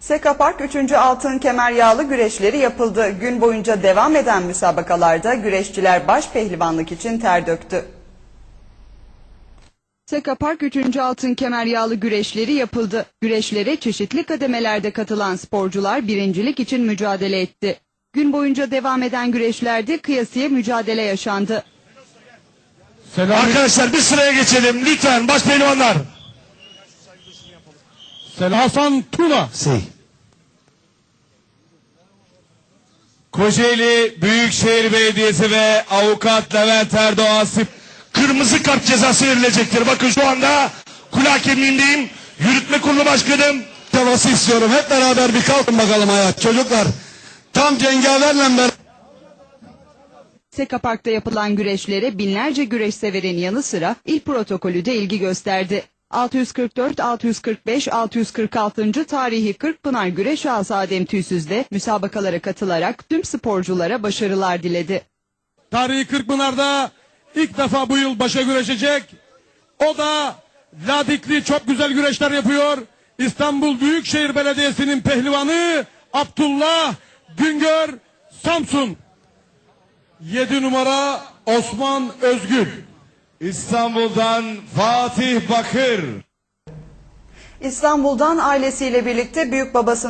Seka Park 3. Altın Kemer Yağlı güreşleri yapıldı. Gün boyunca devam eden müsabakalarda güreşçiler baş pehlivanlık için ter döktü. Seka Park 3. Altın Kemer Yağlı güreşleri yapıldı. Güreşlere çeşitli kademelerde katılan sporcular birincilik için mücadele etti. Gün boyunca devam eden güreşlerde kıyasiye mücadele yaşandı. Selam. Arkadaşlar bir sıraya geçelim lütfen baş pehlivanlar. Hasan Tuna. Şey. Kocaeli Büyükşehir Belediyesi ve avukat Levent Erdoğan Sip kırmızı kart cezası verilecektir. Bakın şu anda kul hakemliğindeyim. Yürütme kurulu başkanım. Tavası istiyorum. Hep beraber bir kalkın bakalım hayat. Çocuklar tam cengaverle beraber. Seka Park'ta yapılan güreşlere binlerce güreş severin yanı sıra il protokolü de ilgi gösterdi. 644, 645, 646. tarihi Kırkpınar Güreş Ağası Adem Tüysüz'de müsabakalara katılarak tüm sporculara başarılar diledi. Tarihi Kırkpınar'da ilk defa bu yıl başa güreşecek. O da Ladikli çok güzel güreşler yapıyor. İstanbul Büyükşehir Belediyesi'nin pehlivanı Abdullah Güngör Samsun. 7 numara Osman Özgül. İstanbul'dan Fatih Bakır. İstanbul'dan ailesiyle birlikte büyük babası